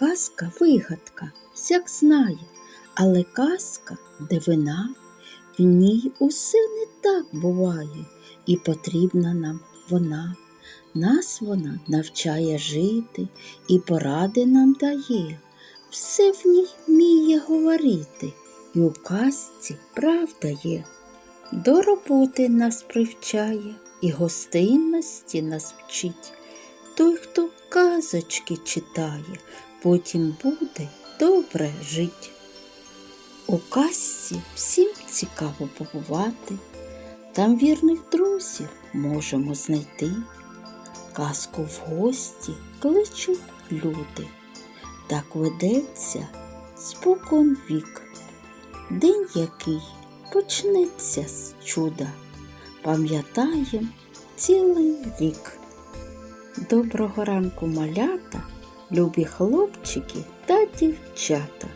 казка вигадка, всяк знає, але казка дивина, в ній усе не так буває, і потрібна нам вона. Нас вона навчає жити і поради нам дає, все в ній вміє говорити, і у казці правда є. До роботи нас привчає і гостинності нас вчить. Той, хто казочки читає, потім буде добре жить. У казці всім цікаво побувати, там вірних друзів можемо знайти. Казку в гості кличуть люди, так ведеться спокон вік. День який почнеться з чуда, пам'ятаєм цілий рік. Доброго ранку, малята, любі хлопчики та дівчата.